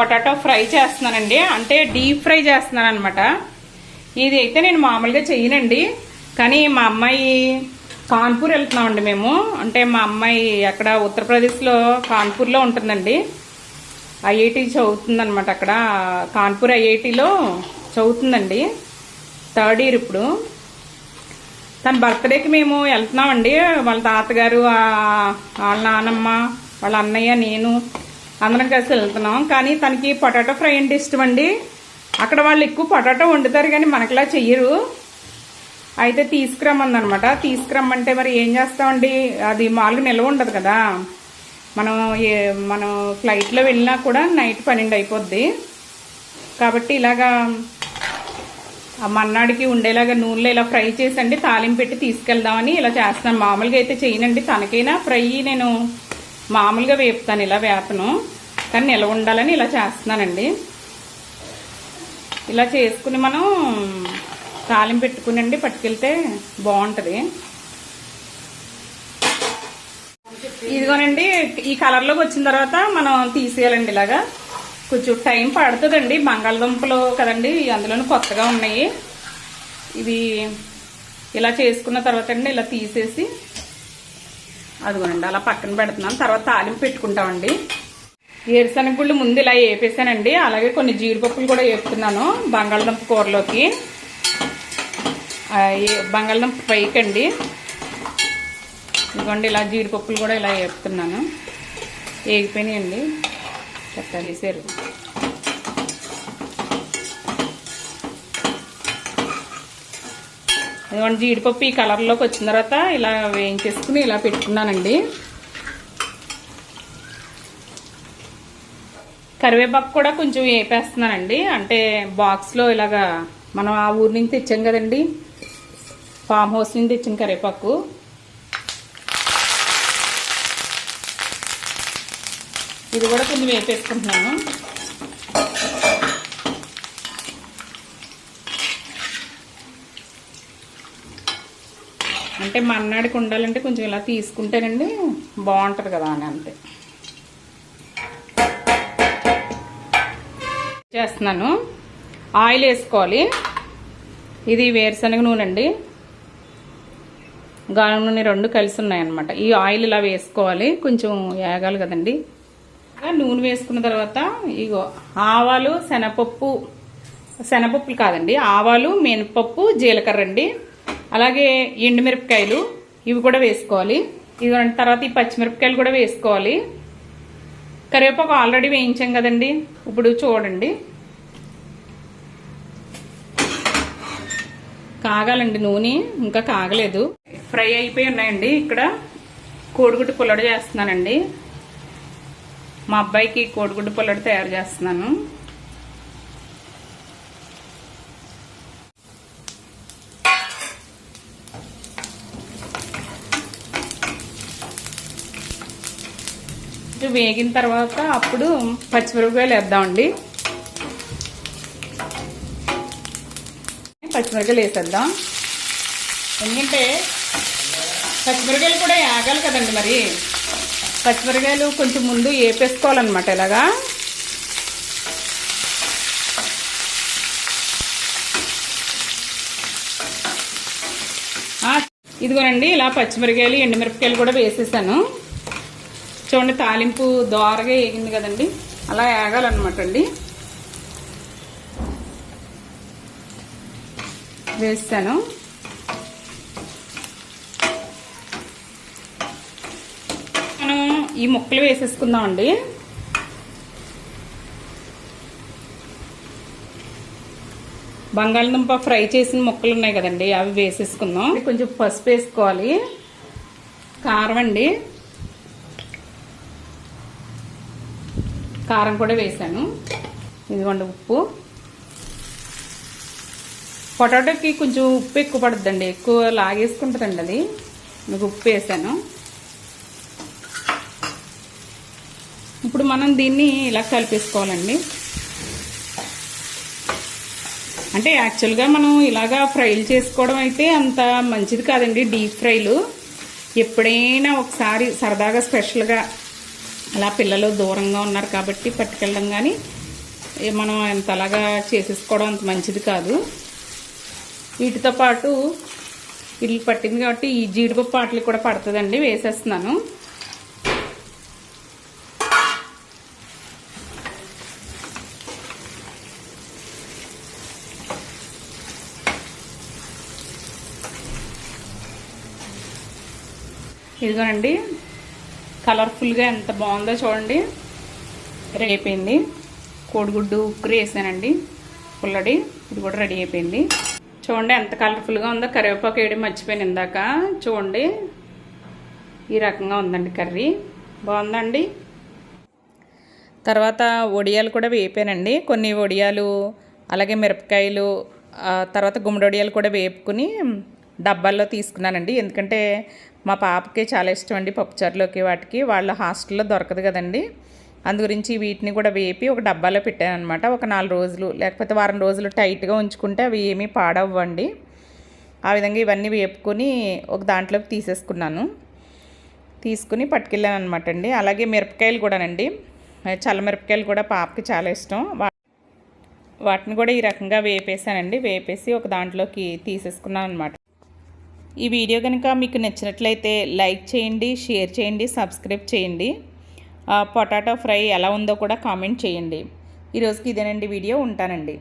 Potato fry చేస్తున్నానండి. అంటే deep fry చేస్తున్నాను అనమాట ఇది అయితే నేను మామూలుగా చెయ్యనండి. కానీ మా అమ్మాయి కాన్పూర్ వెళ్తున్నామండి మేము. అంటే మా అమ్మాయి అక్కడ ఉత్తరప్రదేశ్లో కాన్పూర్లో ఉంటుందండి. ఐఐటి చదువుతుందనమాట అక్కడ. కాన్పూర్ ఐఐటిలో చదువుతుందండి. థర్డ్ ఇయర్ ఇప్పుడు. తన బర్త్డేకి మేము వెళ్తున్నామండి. వాళ్ళ తాతగారు వాళ్ళ నానమ్మ వాళ్ళ అన్నయ్య నేను అందరం కలిసి వెళ్తున్నాం. కానీ తనకి పొటాటో ఫ్రై అంటే ఇష్టం అండి అక్కడ వాళ్ళు ఎక్కువ పొటాటో వండుతారు కానీ మనకిలా చెయ్యరు. అయితే తీసుకురమ్మందనమాట తీసుకురమ్మంటే మరి ఏం చేస్తామండి? అది మామూలుగా నిల్వ ఉండదు కదా. మనం ఏ మనం ఫ్లైట్లో వెళ్ళినా కూడా నైట్ పన్నెండు అయిపోద్ది. కాబట్టి ఇలాగా మన్నాడికి ఉండేలాగా నూనెలో ఇలా ఫ్రై చేసండి తాలింపు పెట్టి తీసుకెళ్దామని ఇలా చేస్తాను మామూలుగా అయితే చేయనండి. తనకైనా ఫ్రై నేను మామూలుగా వేపుతాను ఇలా వేపను. కానీ నిల్వ ఉండాలని ఇలా చేస్తున్నానండి. ఇలా చేసుకుని మనం తాలింపు పెట్టుకునండి పట్టుకెళ్తే బాగుంటుంది. ఇదిగోనండి ఈ కలర్లోకి వచ్చిన తర్వాత మనం తీసేయాలండి ఇలాగా. కొంచెం టైం పడుతుందండి బంగాళదుంపలు కదండి అందులోనూ కొత్తగా ఉన్నాయి. ఇవి ఇలా చేసుకున్న తర్వాత అండి ఇలా తీసేసి అదిగోనండి అలా పక్కన పెడుతున్నాను. తర్వాత తాలింపు పెట్టుకుంటామండి. ఏరుశనగ గుళ్ళు ముందు ఇలా వేపేసానండి అలాగే కొన్ని జీడిపప్పులు కూడా వేపుతున్నాను బంగాళదుంప కూరలోకి. బంగాళదుంప పైకండి. ఇదిగోండి ఇలా జీడిపప్పులు కూడా ఇలా వేపుతున్నాను వేగిపోయినాయండి చెత్త తీసారు. ఇదిగోండి జీడిపప్పు ఈ కలర్లోకి వచ్చిన తర్వాత ఇలా వేయించేసుకుని ఇలా పెట్టుకున్నానండి. కరివేపాకు కూడా కొంచెం వేపేస్తున్నానండి. అంటే బాక్స్లో ఇలాగా మనం ఆ ఊరి నుంచి తెచ్చాం కదండి. ఫామ్ హౌస్ నుంచి తెచ్చిన కరివేపాకు. ఇది కూడా కొంచెం వేపేసుకుంటున్నాను. అంటే మన్నాడికి ఉండాలంటే కొంచెం ఇలా తీసుకుంటేనండి బాగుంటుంది కదా అని అంతే. చేస్తున్నాను. ఆయిల్ వేసుకోవాలి. ఇది వేరుశనగ నూనె అండి. గానం నూనె రెండు కలిసి ఉన్నాయన్నమాట ఈ ఆయిల్ ఇలా వేసుకోవాలి. కొంచెం వేగాలి కదండి. నూనె వేసుకున్న తర్వాత ఇగో ఆవాలు శనగపప్పు శనగపప్పులు కాదండి. ఆవాలు మినపప్పు జీలకర్ర అండి. అలాగే ఎండుమిరపకాయలు ఇవి కూడా వేసుకోవాలి. ఇవి తర్వాత ఈ పచ్చిమిరపకాయలు కూడా వేసుకోవాలి. కరివేపాకు ఆల్రెడీ వేయించాం కదండి. ఇప్పుడు చూడండి. కాగాలండి నూనె ఇంకా కాగలేదు. ఫ్రై అయిపోయి ఉన్నాయండి. ఇక్కడ కోడిగుడ్డు పుల్లడి చేస్తున్నానండి. మా అబ్బాయికి కోడిగుడ్డు పుల్లడి తయారు చేస్తున్నాను. వేగిన తర్వాత అప్పుడు పచ్చిమిరపకాయలు వేద్దామండి. పచ్చిమిరపకాయలు వేసేద్దాం. ఎందుకంటే పచ్చిమిరపకాయలు కూడా వేగాలి కదండి మరి. పచ్చిమిరపకాయలు కొంచెం ముందు వేపేసుకోవాలన్నమాట ఇలాగా. ఇదిగోనండి ఇలా పచ్చిమిరపకాయలు ఎండుమిరపకాయలు కూడా వేసేసాను. చూడండి తాలింపు దోరగా వేగింది కదండి. అలా వేగాలన్నమాట అండి. వేస్తాను. మనం ఈ ముక్కలు వేసేసుకుందామండి. బంగాళదుంప ఫ్రై చేసిన ముక్కలు ఉన్నాయి కదండి అవి వేసేసుకుందాం. కొంచెం పసుపు వేసుకోవాలి. కారం అండి. కారం కూడా వేసాను ఇదిగోండి ఉప్పు. పొటాటోకి కొంచెం ఉప్పు ఎక్కువ పడుతుందండి ఎక్కువ లాగేసుకుంటుందండి అది. మీకు ఉప్పు వేసాను. ఇప్పుడు మనం దీన్ని ఇలా కలిపేసుకోవాలండి. అంటే యాక్చువల్గా మనం ఇలాగా ఫ్రైలు చేసుకోవడం అయితే అంత మంచిది కాదండి డీప్ ఫ్రైలు. ఎప్పుడైనా ఒకసారి సరదాగా స్పెషల్గా అలా పిల్లలు దూరంగా ఉన్నారు కాబట్టి పట్టుకెళ్ళడం కానీ మనం మనం ఎంతలాగా చేసేసుకోవడం అంత మంచిది కాదు. వీటితో పాటు ఇల్లు పట్టింది కాబట్టి ఈ జీడిపప్పు ఆటలు కూడా పడుతుందండి వేసేస్తున్నాను. ఇదిగోనండి కలర్ఫుల్గా ఎంత బాగుందో చూడండి. అయిపోయింది కోడిగుడ్డు ఉక్కురు వేసానండి. పుల్లడి ఇది కూడా రెడీ అయిపోయింది చూడండి ఎంత కలర్ఫుల్గా ఉందో. కరివేపాకు వేయడం మర్చిపోయాను ఇందాక. చూడండి ఈ రకంగా ఉందండి కర్రీ. బాగుందండి. తర్వాత వడియాలు కూడా వేపానండి. కొన్ని వడియాలు అలాగే మిరపకాయలు తర్వాత గుమ్మడి వడియాలు కూడా వేపుకుని డబ్బాల్లో తీసుకున్నానండి. ఎందుకంటే మా పాపకి చాలా ఇష్టం అండి పప్పుచారులోకి వాటికి. వాళ్ళ హాస్టల్లో దొరకదు కదండి. అందు గురించి వీటిని కూడా వేపి ఒక డబ్బాలో పెట్టాను అనమాట ఒక నాలుగు రోజులు లేకపోతే వారం రోజులు టైట్గా ఉంచుకుంటే అవి ఏమీ పాడవ్వండి. ఆ విధంగా ఇవన్నీ వేపుకొని ఒక దాంట్లోకి తీసేసుకున్నాను. తీసుకుని పట్టుకెళ్ళాను అనమాట అండి. అలాగే మిరపకాయలు కూడానండి. చల్ల మిరపకాయలు కూడా పాపకి చాలా ఇష్టం. వా- వాటిని కూడా ఈ రకంగా వేపేసానండి వేపేసి ఒక దాంట్లోకి తీసేసుకున్నాను అనమాట ఈ వీడియో కనుక మీకు నచ్చినట్లయితే లైక్ చేయండి షేర్ చేయండి సబ్స్క్రైబ్ చేయండి. పొటాటో ఫ్రై ఎలా ఉందో కూడా కామెంట్ చేయండి. ఈరోజుకి ఇదేనండి వీడియో. ఉంటానండి.